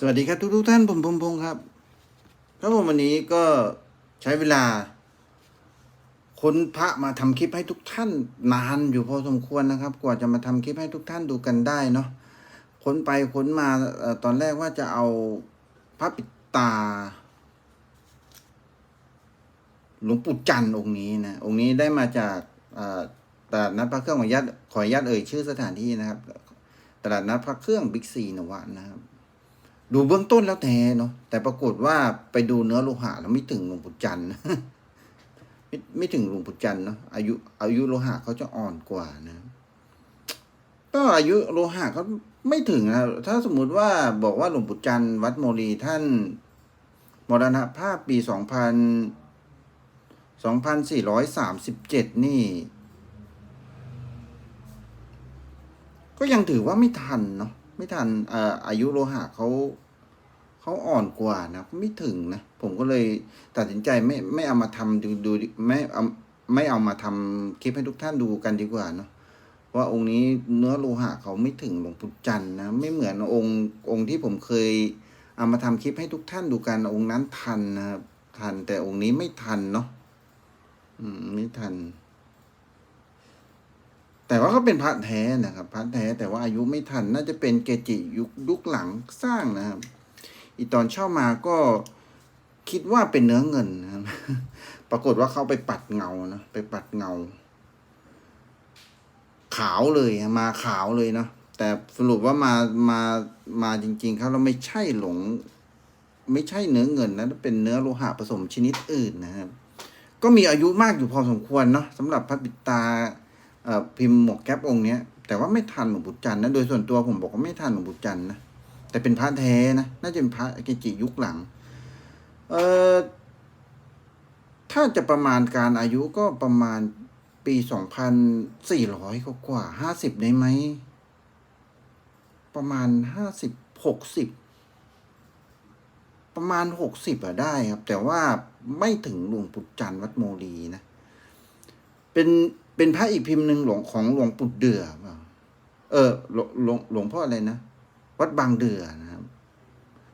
สวัสดีครับทุกทุกๆท่านผมพงพงษ์ครับครับผมวันนี้ก็ใช้เวลาค้นพระมาทำคลิปให้ทุกท่านนานอยู่พอสมควรนะครับ กว่าจะมาทำคลิปให้ทุกท่านดูกันได้เนาะค้นไปค้นมาตอนแรกว่าจะเอาพระปิดตาหลวงปู่จันทร์องค์นี้นะองค์นี้ได้มาจากตลาดนัดพระเครื่องขออนุญาตขออนุญาตเอ่ยชื่อสถานที่นะครับ ตลาดนัดพระเครื่องบิ๊กซีนวะนะครับ ดูเบื้องต้นแล้วแท้เนาะแต่ปรากฏว่าไปดูเนื้อโลหะแล้วไม่ถึงหลวงปู่จันทร์ไม่ไม่ถึงหลวงปู่จันทร์เนาะอายุ อายุโลหะเขาจะอ่อนกว่านะก็อายุโลหะเขาไม่ถึงนะถ้าสมมุติว่าบอกว่าหลวงปู่จันทร์วัดโมลีท่านมรณภาพปีสองพันสองพันสี่ร้อยสามสิบเจ็ดนี่ ก็ยังถือว่าไม่ทันเนาะ ไม่ทันเอ่ออายุโลหะเขาเขาอ่อนกว่านะไม่ถึงนะผมก็เลยตัดสินใจไม่ไม่เอามาทำดูดูไม่เอาไม่เอามาทำคลิปให้ทุกท่านดูกันดีกว่าเนาะว่าองค์นี้เนื้อโลหะเขาไม่ถึงหลวงปู่จันนะไม่เหมือนองค์องค์ที่ผมเคยเอามาทำคลิปให้ทุกท่านดูกันองค์นั้นทันนะครับทันแต่องค์นี้ไม่ทันเนาะอืมไม่ทัน แต่ว่าเขาเป็นพระแท้นะครับพระแท้แต่ว่าอายุไม่ทันน่าจะเป็นเกจิยุคยุคหลังสร้างนะครับ อีตอนเช่ามาก็คิดว่าเป็นเนื้อเงินนะครับปรากฏว่าเขาไปปัดเงานะไปปัดเงา ขาวเลยมาขาวเลยเนาะแต่สรุปว่ามามามาจริงๆเขาเราไม่ใช่หลง ไม่ใช่เนื้อเงินนะเป็นเนื้อโลหะผสมชนิดอื่นนะครับ ก็มีอายุมากอยู่พอสมควรเนาะสำหรับพระปิดตา พิมพ์หมวกแก๊ปองค์เนี้ยแต่ว่าไม่ทันหลวงปู่จันทร์นะ โดยส่วนตัวผมบอกว่าไม่ทันหลวงปู่จันทร์นะแต่เป็นพระแท้นะน่าจะเป็นพระเกจิยุคหลัง เอ่อถ้าจะประมาณการอายุก็ประมาณปีสองพันสี่ร้อยกว่าห้าสิบได้ไหม ประมาณห้าสิบหกสิบประมาณหกสิบอะได้ครับ แต่ว่าไม่ถึงหลวงปู่จันทร์วัดโมลีนะ เป็น เป็นพระอีกพิมพ์หนึ่งหลวงของหลวงปู่เดือเปล่าเออหลวงหลวงหลวงพ่ออะไรนะวัดบางเดือนะครับ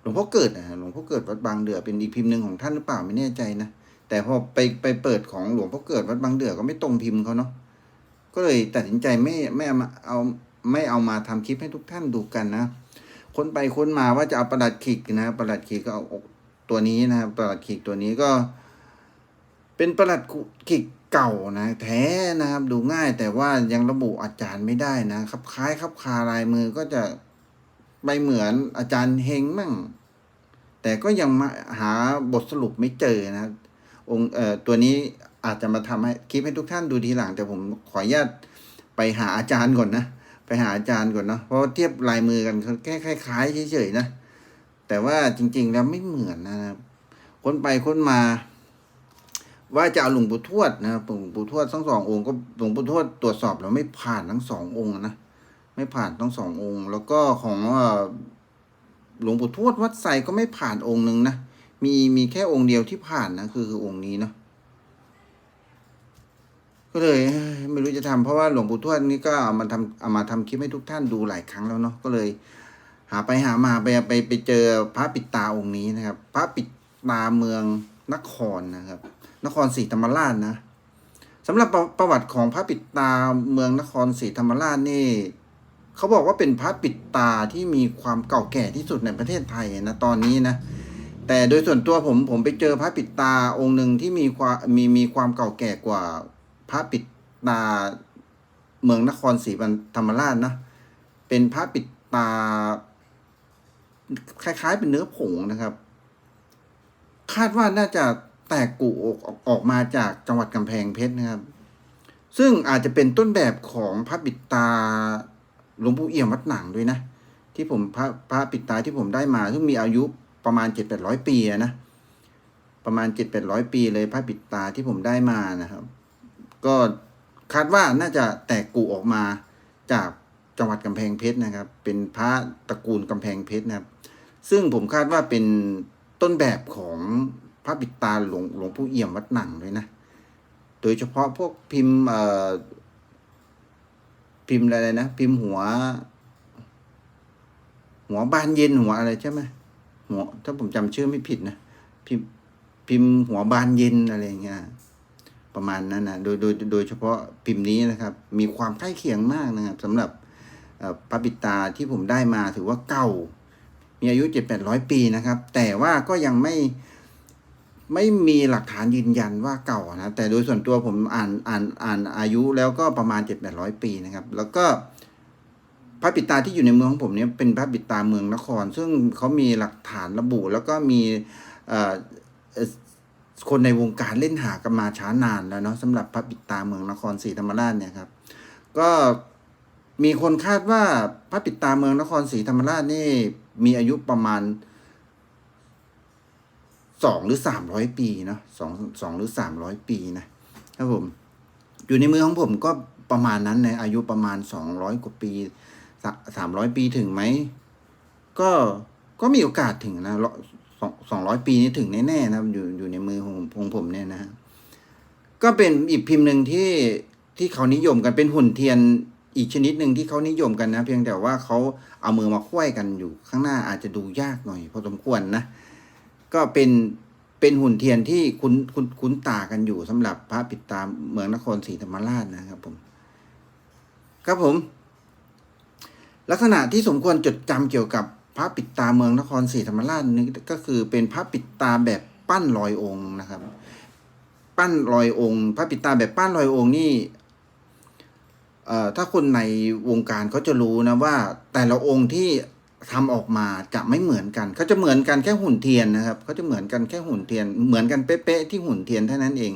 หลวงพ่อเกิดนะหลวงพ่อเกิดวัดบางเดือเป็นอีกพิมพ์หนึ่งของท่านหรือเปล่าไม่แน่ใจนะแต่พอไปไปเปิดของหลวงพ่อเกิดวัดบางเดือก็ไม่ตรงพิมพ์เขาเนาะก็เลยตัดสินใจไม่ไม่เอามาเอาไม่เอามาทำคลิปให้ทุกท่านดูกันนะค้นไปค้นมาว่าจะเอาประหลัดขีกนะประหลัดขีกก็เอาตัวนี้นะครับประหลัดขีกตัวนี้ก็ เป็นประหลัดขีก เก่านะแท้นะครับดูง่ายแต่ว่ายังระบุอาจารย์ไม่ได้นะครับ คล้ายครับคาลายมือก็จะไปเหมือนอาจารย์เฮงมั่ง แต่ก็ยังหาบทสรุปไม่เจอนะองค์เอ่อตัวนี้อาจจะมาทำให้คลิปให้ทุกท่านดูทีหลัง แต่ผมขออนุญาตไปหาอาจารย์ก่อนนะไปหาอาจารย์ก่อนเนาะเพราะเทียบลายมือกันแค่คล้ายๆเฉยๆนะแต่ว่าจริง ๆ แล้วไม่เหมือนนะครับค้นไปค้นมา ว่าจะเอาหลวงปู่ทวดนะครับหลวงปู่ทวดทั้งสององค์ก็หลวงปู่ทวดตรวจสอบแล้วไม่ผ่านทั้งสององค์นะไม่ผ่านทั้งสององค์ แล้วก็ของหลวงปู่ทวดวัดไซก็ไม่ผ่านองค์หนึ่งนะมีมีแค่องค์เดียวที่ผ่านนะคือคือองค์นี้เนาะก็เลยเอ้ยไม่รู้จะทำเพราะว่าหลวงปู่ทวดนี่ก็เอามาทำเอามาทำคลิปให้ทุกท่านดูหลายครั้งแล้วเนาะก็เลย หาไปหามาไปไปไปเจอพระปิดตาองค์นี้นะครับ พระปิดตาเมืองนครนะครับ นครศรีธรรมราชนะสำหรับประประวัติของพระปิดตาเมืองนครศรีธรรมราชนี่เขาบอกว่าเป็นพระปิดตาที่มีความเก่าแก่ที่สุดในประเทศไทยนะตอนนี้นะ แต่โดยส่วนตัวผมผมไปเจอพระปิดตาองค์หนึ่งที่มีความมีมีความเก่าแก่กว่าพระปิดตาเมืองนครศรีธรรมราชนะ เป็นพระปิดตา คล้ายๆเป็นเนื้อผงนะครับ คาดว่าน่าจะ ตกกุออกออกมาจากจังหวัดกำแพงเพชรนะครับ ซึ่งอาจจะเป็นต้นแบบของพระปิดตาหลวงปู่เอี่ยมวัดหนังด้วยนะ ที่ผมพระพระปิดตาที่ผมได้มา ซึ่งมีอายุประมาณเจ็ดแปดร้อยปีนะประมาณเจ็ดแปดร้อยปีเลยพระปิดตาที่ผมได้มานะครับ ก็คาดว่าน่าจะแตกกุออกมาจากจังหวัดกำแพงเพชรนะครับ เป็นพระตระกูลกำแพงเพชรนะครับ ซึ่งผมคาดว่าเป็นต้นแบบของ พระปิดตาหลวงหลวงปู่เอี่ยมวัดหนังเลยนะ โดยเฉพาะพวกพิมพ์เอ่อพิมพ์อะไรนะ พิมพ์หัว หัวบานเย็นหัวอะไรใช่ไหมหัวถ้าผมจำชื่อไม่ผิดนะพิมพ์พิมพ์หัวบานเย็นอะไรเงี้ยประมาณนั้นนะโดยโดยโดยเฉพาะพิมพ์นี้นะครับ มีความใกล้เคียงมากนะครับสำหรับพระปิดตาที่ผมได้มาถือว่าเก่า มีอายุเจ็ดแปดร้อยปีนะครับ แต่ว่าก็ยังไม่ ไม่มีหลักฐานยืนยันว่าเก่านะ แต่โดยส่วนตัวผมอ่านอ่านอ่านอายุแล้วก็ประมาณเจ็ดแปดร้อยปีนะครับ แล้วก็พระปิตาที่อยู่ในเมืองของผมเนี่ยเป็นพระปิตาเมืองนคร ซึ่งเขามีหลักฐานระบุ แล้วก็มีเอ่อคนในวงการเล่นหากันมาช้านานแล้วเนาะสำหรับพระปิตาเมืองนครศรีธรรมราชเนี่ยครับ ก็มีคนคาดว่าพระปิตาเมืองนครศรีธรรมราชนี่มีอายุประมาณ สองหรือสามร้อยปีเนาะสองสองหรือสามร้อยปีนะครับผม อยู่ในมือของผมก็ประมาณนั้นในอายุประมาณสองร้อยกว่าปีสามร้อยปีถึงไหม ก็ก็มีโอกาสถึงนะสองสองร้อยปีนี้ถึงแน่ๆนะอยู่อยู่ในมือของของผมเนี่ยนะฮะก็เป็นอีกพิมพ์หนึ่งที่ที่เขานิยมกันเป็นหุ่นเทียนอีกชนิดหนึ่งที่เขานิยมกันนะ เพียงแต่ว่าเขาเอามือมาควยกันอยู่ข้างหน้าอาจจะดูยากหน่อยพอสมควรนะ ก็เป็นเป็นหุ่นเทียนที่คุ้นคุ้นคุ้นตากันอยู่สำหรับพระปิดตาเมืองนครศรีธรรมราชนะครับผม ครับผม ลักษณะที่สมควรจดจำเกี่ยวกับพระปิดตาเมืองนครศรีธรรมราชนี่ก็คือเป็นพระปิดตาแบบปั้นลอยองค์นะครับ ปั้นลอยองค์ พระปิดตาแบบปั้นลอยองค์นี่เอ่อถ้าคนในวงการเขาจะรู้นะว่าแต่ละองค์ที่ ทำออกมาจะไม่เหมือนกันเขาจะเหมือนกันแค่หุ่นเทียนนะครับเขาจะเหมือนกันแค่หุ่นเทียน เหมือนกันเป๊ะๆที่หุ่นเทียนเท่านั้นเอง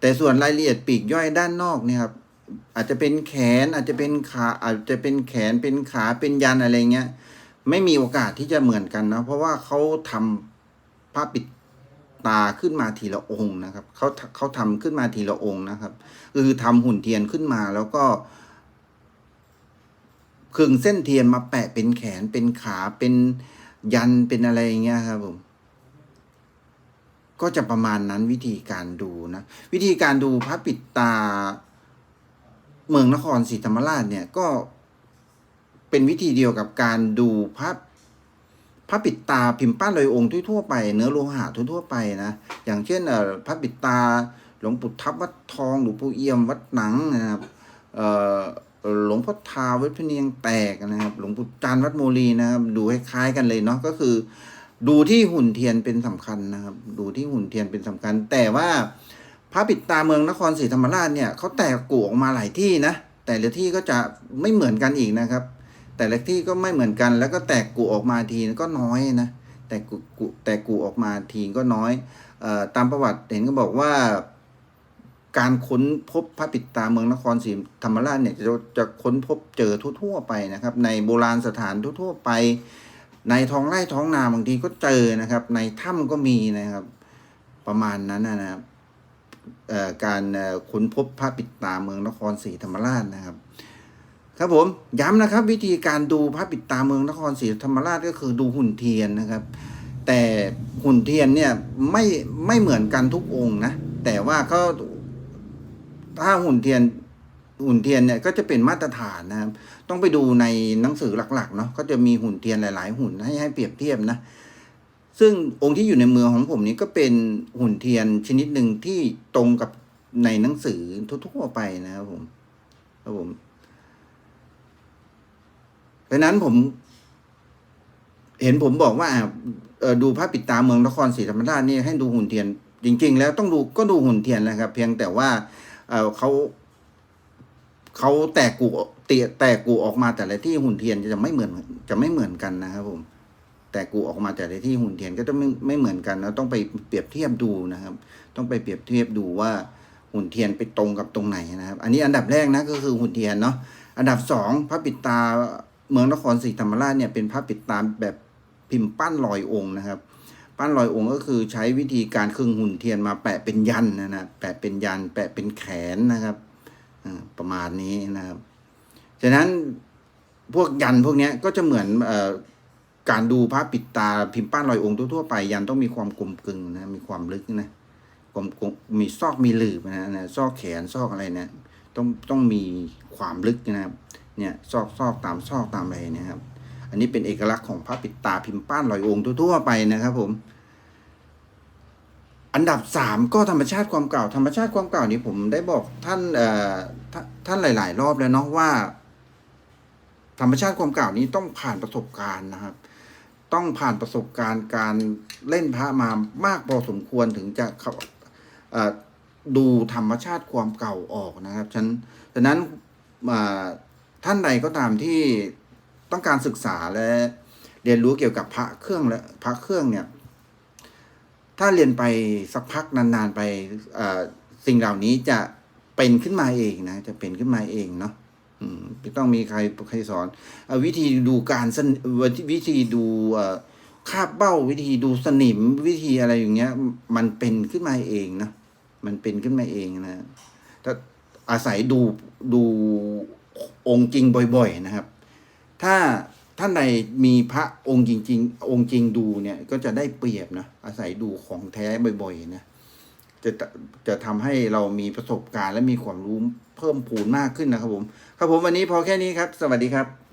แต่ส่วนรายละเอียดปีกย่อยด้านนอกเนี่ยครับอาจจะเป็นแขนอาจจะเป็นขาอาจจะเป็นแขนเป็นขาเป็นยันอะไรเงี้ยไม่มีโอกาสที่จะเหมือนกันนะเพราะว่าเขาทำพระปิดตาขึ้นมาทีละองค์นะครับเขาเขาทำขึ้นมาทีละองค์นะครับคือทำหุ่นเทียนขึ้นมาแล้วก็ ขึงเส้นเทียนมาแปะเป็นแขนเป็นขาเป็นยันเป็นอะไรอย่างเงี้ยครับผมก็จะประมาณนั้นวิธีการดูนะ วิธีการดูพระปิดตา เมืองนครศรีธรรมราชเนี่ยก็เป็นวิธีเดียวกับการดูพระพระปิดตาพิมพ์ป้านลอยองค์ทั่วไป เนื้อโลหะทั่วไปนะอย่างเช่นเอ่อพระปิดตาหลวงปู่ทับวัดทองหลวงปู่เอี่ยมวัดหนังนะครับเอ่อ หลวงพ่อทาวัดพเนียงแตกนะครับ หลวงปู่จานวัดโมลีนะครับ ดูคล้ายๆกันเลยเนาะก็คือ ดูที่หุ่นเทียนเป็นสำคัญนะครับ ดูที่หุ่นเทียนเป็นสำคัญ แต่ว่าพระปิดตาเมืองนครศรีธรรมราชเนี่ยเขาแตกกูออกมาหลายที่นะแต่ละที่ก็จะไม่เหมือนกันอีกนะครับ แต่ละที่ก็ไม่เหมือนกัน แล้วก็แตกกูออกมาทีก็น้อยนะแต่กูแตกกูออกมาทีก็น้อยออตามประวัติเห็นก็บอกว่า การค้นพบพระปิดตาเมืองนครศรีธรรมราชเนี่ยจะจะค้นพบเจอทั่วๆไปนะครับ ในโบราณสถานทั่วๆไป ในท้องไร่ท้องนาบางทีก็เจอนะครับ ในถ้ำก็มีนะครับ ประมาณนั้นนะครับการค้นพบพระปิดตาเมืองนครศรีธรรมราชนะครับ ครับผมย้ำนะครับ วิธีการดูพระปิดตาเมืองนครศรีธรรมราชก็คือดูหุ่นเทียนนะครับ แต่หุ่นเทียนเนี่ยไม่ไม่เหมือนกันทุกองค์นะแต่ว่าก็ ถ้าหุ่นเทียนหุ่นเทียนเนี่ยก็จะเป็นมาตรฐานนะครับ ต้องไปดูในหนังสือหลักๆเนาะก็จะมีหุ่นเทียนหลาย ๆ หุ่นให้ให้เปรียบเทียบนะ ซึ่งองค์ที่อยู่ในมือของผมนี้ก็เป็นหุ่นเทียนชนิดหนึ่งที่ตรงกับในหนังสือทั่วๆไปนะครับผมครับผมเพราะนั้นผม เห็นผมบอกว่าดูพระปิดตาเมืองนครศรีธรรมราชนี่ให้ดูหุ่นเทียน จริง ๆ แล้วต้องดูก็ดูหุ่นเทียนนะครับ เพียงแต่ว่า เออเขาเขาแตกกูเตียแตกกูออกมาแต่ละที่หุ่นเทียนจะไม่เหมือน จะไม่เหมือนกันนะครับผมแต่กูออกมาแต่ละที่หุ่นเทียนก็จะไม่ไม่เหมือนกันแล้วต้องไปเปรียบเทียบดูนะครับ ต้องไปเปรียบเทียบดูว่าหุ่นเทียนไปตรงกับตรงไหนนะครับ อันนี้อันดับแรกนะก็คือหุ่นเทียนเนาะอันดับสองพระปิดตาเมืองนครศรีธรรมราชเนี่ยเป็นพระปิดตาแบบพิมพ์ปั้นลอยองค์นะครับ ปั้นลอยองค์ก็คือใช้วิธีการครึ่งหุ่นเทียนมาแปะเป็นยันนะนะแปะเป็นยัน แปะเป็นแขนนะครับประมาณนี้นะครับฉะนั้นพวกยันพวกนี้ก็จะเหมือนอการดูพระปิดตาพิมพ์ปั้นลอยองค์ทั่วๆไปยันต้องมีความกลมกลึงนะมีความลึกนะกลมมีซอกมีหลืบนะนะซอกแขนซอกอะไรเนี่ยต้องต้องมีความลึกนะครับเนี่ยซอกซอกตามซอกตามอะไรนะครับ อันนี้เป็นเอกลักษณ์ของพระปิดตาพิมพ์ป้านลอยองค์ทั่วๆไปนะครับ ผม อันดับสามก็ธรรมชาติความเก่า ธรรมชาติความเก่านี้ผมได้บอกท่านท่านท่านหลาย ๆ รอบแล้วเนาะว่า ธรรมชาติความเก่านี้ต้องผ่านประสบการณ์นะครับ ต้องผ่านประสบการณ์การเล่นพระมามากพอสมควรถึงจะดูธรรมชาติความเก่าออกนะครับฉะนั้นฉะนั้นท่านใดก็ตามที่ ต้องการศึกษาและเรียนรู้เกี่ยวกับพระเครื่องและพระเครื่องเนี่ย ถ้าเรียนไปสักพักนานๆไปสิ่งเหล่านี้จะเป็นขึ้นมาเองนะ จะเป็นขึ้นมาเองเนาะไม่ต้องมีใครใครสอนอวิธีดูการสนวิธีดูคาบเบ้าวิธีดูสนิมวิธีอะไรอย่างเงี้ย มันเป็นขึ้นมาเองนะมันเป็นขึ้นมาเองนะถ้าอาศัยดูดูองค์จริงบ่อย ๆ นะครับ ถ้าท่านใดมีพระองค์จริง ๆ องค์จริงดูเนี่ย ก็จะได้เปรียบนะอาศัยดูของแท้บ่อยๆนะจะจะทำให้เรามีประสบการณ์และมีความรู้เพิ่มพูนมากขึ้นนะครับผม ครับผมวันนี้พอแค่นี้ครับ สวัสดีครับ